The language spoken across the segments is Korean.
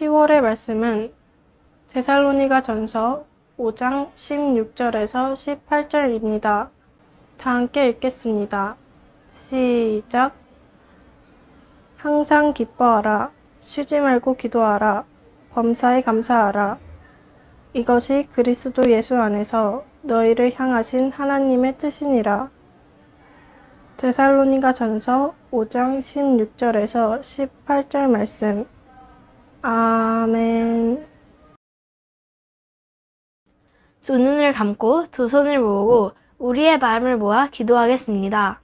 10월의 말씀은 데살로니가 전서 5장 16절에서 18절입니다. 다 함께 읽겠습니다. 시작. 항상 기뻐하라. 쉬지 말고 기도하라. 범사에 감사하라. 이것이 그리스도 예수 안에서 너희를 향하신 하나님의 뜻이니라. 데살로니가 전서 5장 16절에서 18절 말씀. 아멘. 두 눈을 감고 두 손을 모으고 우리의 마음을 모아 기도하겠습니다.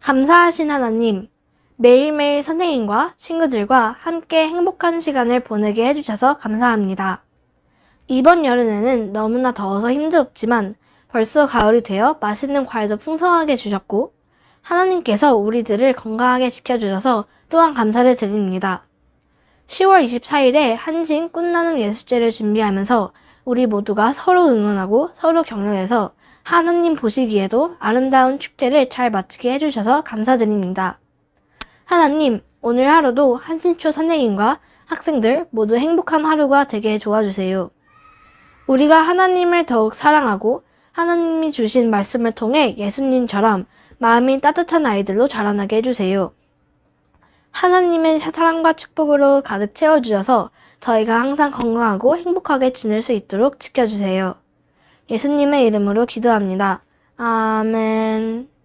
감사하신 하나님, 매일매일 선생님과 친구들과 함께 행복한 시간을 보내게 해주셔서 감사합니다. 이번 여름에는 너무나 더워서 힘들었지만 벌써 가을이 되어 맛있는 과일도 풍성하게 주셨고 하나님께서 우리들을 건강하게 지켜주셔서 또한 감사를 드립니다. 10월 24일에 한진 꽃나눔 예수제를 준비하면서 우리 모두가 서로 응원하고 서로 격려해서 하나님 보시기에도 아름다운 축제를 잘 마치게 해주셔서 감사드립니다. 하나님, 오늘 하루도 한신초 선생님과 학생들 모두 행복한 하루가 되게 도와주세요. 우리가 하나님을 더욱 사랑하고 하나님이 주신 말씀을 통해 예수님처럼 마음이 따뜻한 아이들로 자라나게 해주세요. 하나님의 사랑과 축복으로 가득 채워주셔서 저희가 항상 건강하고 행복하게 지낼 수 있도록 지켜주세요. 예수님의 이름으로 기도합니다. 아멘.